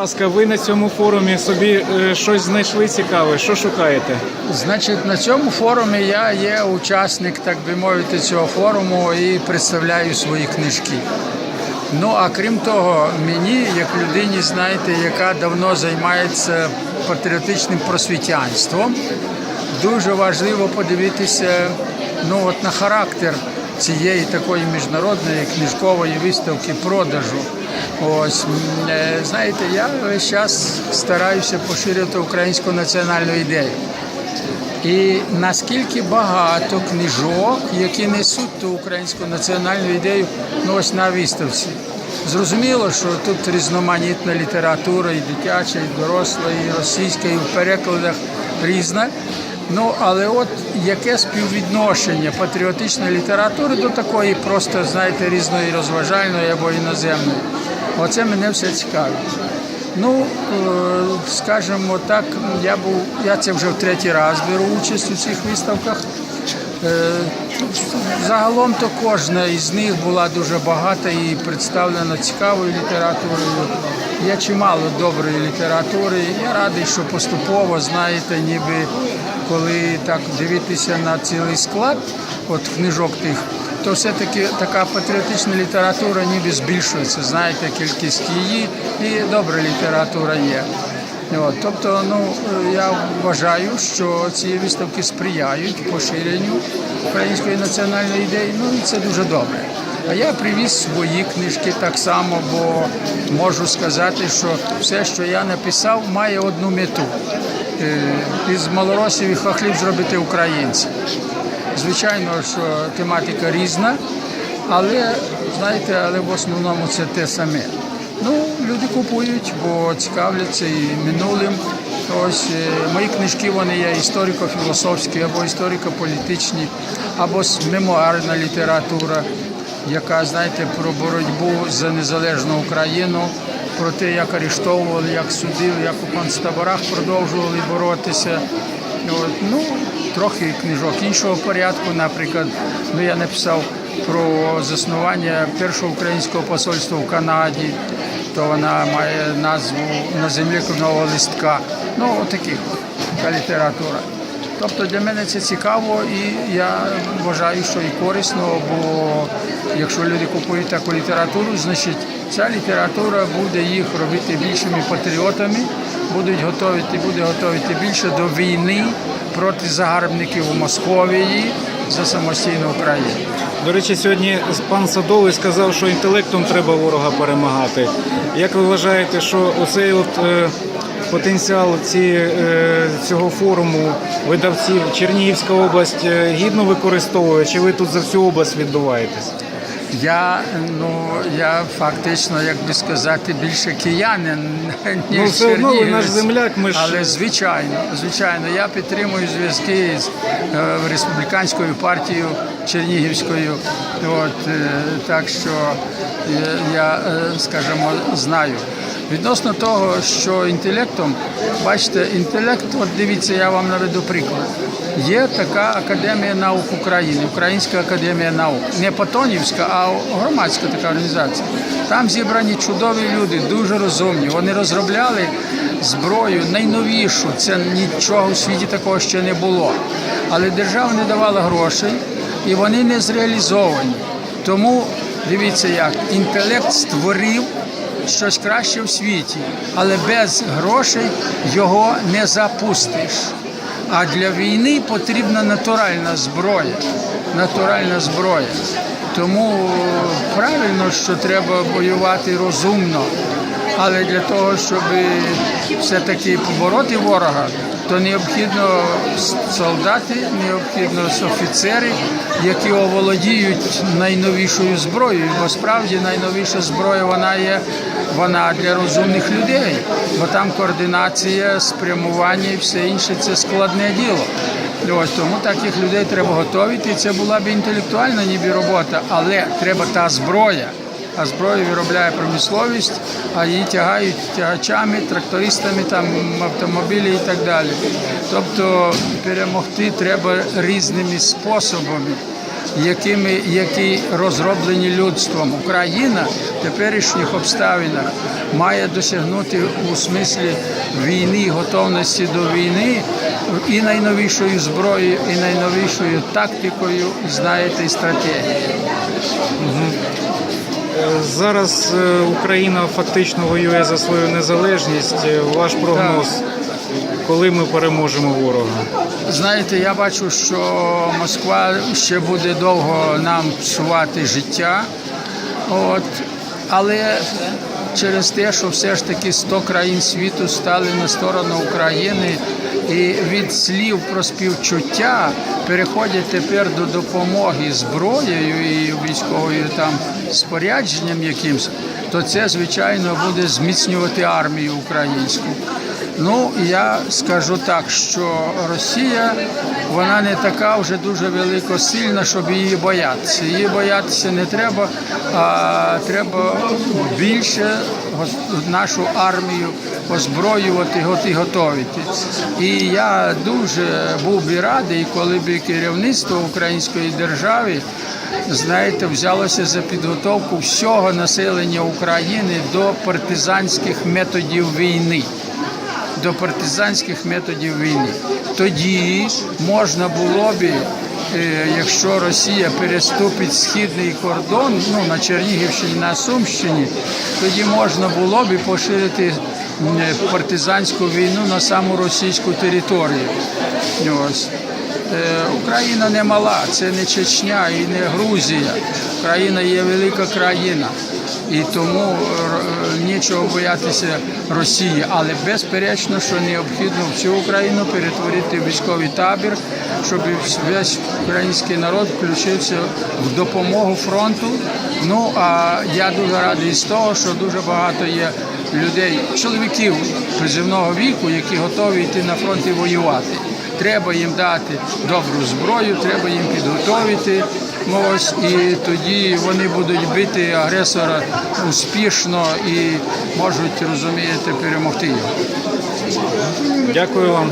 ласка, ви на цьому форумі собі е, щось знайшли цікаве. Що шукаєте? Значить, на цьому форумі я є учасник, так би мовити, цього форуму і представляю свої книжки. Ну а крім того, мені, як людині, знаєте, яка давно займається патріотичним просвітянством, дуже важливо подивитися ну, от на характер цієї такої міжнародної книжкової виставки продажу. Ось е, знаєте, я весь час стараюся поширювати українську національну ідею. І наскільки багато книжок, які несуть ту українську національну ідею, ну ось на виставці. Зрозуміло, що тут різноманітна література, і дитяча, і доросла, і російська, і в перекладах різна. Ну, але от яке співвідношення патріотичної літератури до такої просто, знаєте, різної розважальної або іноземної. Оце мене все цікавить. Ну, е, скажімо так, я був, я це вже в третій раз беру участь у цих виставках. Е, Загалом то кожна із них була дуже багата і представлена цікавою літературою. Є чимало доброї літератури. Я радий, що поступово, знаєте, ніби коли так дивитися на цілий склад от книжок тих, то все-таки така патріотична література ніби збільшується. Знаєте, кількість її і добра література є. От, тобто, ну я вважаю, що ці виставки сприяють поширенню української національної ідеї. Ну і це дуже добре. А я привіз свої книжки так само, бо можу сказати, що все, що я написав, має одну мету із малоросів і хохлів зробити українців. Звичайно, що тематика різна, але знаєте, але в основному це те саме. Ну, люди купують, бо цікавляться і минулим. Ось е, мої книжки вони є історико-філософські або історико-політичні, або мемуарна література, яка, знаєте, про боротьбу за незалежну Україну, про те, як арештовували, як судили, як у концтаборах продовжували боротися. От, ну, трохи книжок іншого порядку. Наприклад, ну, я написав про заснування першого українського посольства в Канаді, то вона має назву на землі кровного листка. Ну, отаких от, така література. Тобто для мене це цікаво і я вважаю, що і корисно, бо якщо люди купують таку літературу, значить ця література буде їх робити більшими патріотами, будуть готовити, буде готовити більше до війни проти загарбників у Московії за самостійну Україну. До речі, сьогодні пан Садовий сказав, що інтелектом треба ворога перемагати. Як ви вважаєте, що оцей от е, потенціал ці, е, цього форуму видавців Чернігівська область е, гідно використовує? Чи ви тут за всю область відбуваєтесь? Я ну я фактично, як би сказати, більше киянин, ніж Ну, все одно ви наш земляк, ми ж- Але звичайно, звичайно, я підтримую зв'язки з е, республіканською партією Чернігівською. От е, так що е, я, е, скажімо, знаю. Відносно того, що інтелектом, бачите, інтелект, от дивіться, я вам наведу приклад. Є така академія наук України, Українська академія наук, не Патонівська, а громадська така організація. Там зібрані чудові люди, дуже розумні. Вони розробляли зброю найновішу. Це нічого в світі такого ще не було. Але держава не давала грошей і вони не зреалізовані. Тому дивіться, як інтелект створив щось краще в світі, але без грошей його не запустиш. А для війни потрібна натуральна зброя. Натуральна зброя. Тому правильно, що треба воювати розумно. Але для того, щоб все-таки побороти ворога, то необхідно солдати, необхідно офіцери, які оволодіють найновішою зброєю. Бо справді найновіша зброя вона є вона для розумних людей, бо там координація, спрямування і все інше це складне діло. Ось тому таких людей треба готувати. Це була б інтелектуальна ніби робота, але треба та зброя. А зброю виробляє промисловість, а її тягають тягачами, трактористами, там автомобілі і так далі. Тобто перемогти треба різними способами. якими, які розроблені людством. Україна в теперішніх обставинах має досягнути у смислі війни, готовності до війни і найновішою зброєю, і найновішою тактикою, знаєте, і стратегією. Зараз е, Україна фактично воює за свою незалежність. Е, Ваш прогноз, коли ми переможемо ворога? Знаєте, я бачу, що Москва ще буде довго нам псувати життя. От. Але через те, що все ж таки 100 країн світу стали на сторону України, і від слів про співчуття переходять тепер до допомоги зброєю і військовою там спорядженням якимсь, то це звичайно буде зміцнювати армію українську. Ну, я скажу так, що Росія вона не така вже дуже великосильна, щоб її боятися. Її боятися не треба, а треба більше нашу армію озброювати і готовити. І я дуже був би радий, коли б керівництво української держави. Знаєте, взялося за підготовку всього населення України до партизанських методів війни до партизанських методів війни. Тоді можна було б, е, якщо Росія переступить східний кордон ну, на Чернігівщині, на Сумщині, тоді можна було б поширити партизанську війну на саму російську територію. Ось. Е, Україна не мала, це не Чечня і не Грузія. Україна є велика країна. І тому е, нічого боятися Росії, але безперечно, що необхідно всю Україну перетворити в військовий табір, щоб весь український народ включився в допомогу фронту. Ну а я дуже радий з того, що дуже багато є людей, чоловіків призивного віку, які готові йти на фронт і воювати. Треба їм дати добру зброю, треба їм підготовити. Ось і тоді вони будуть бити агресора успішно і можуть, розумієте, перемогти його. Дякую вам.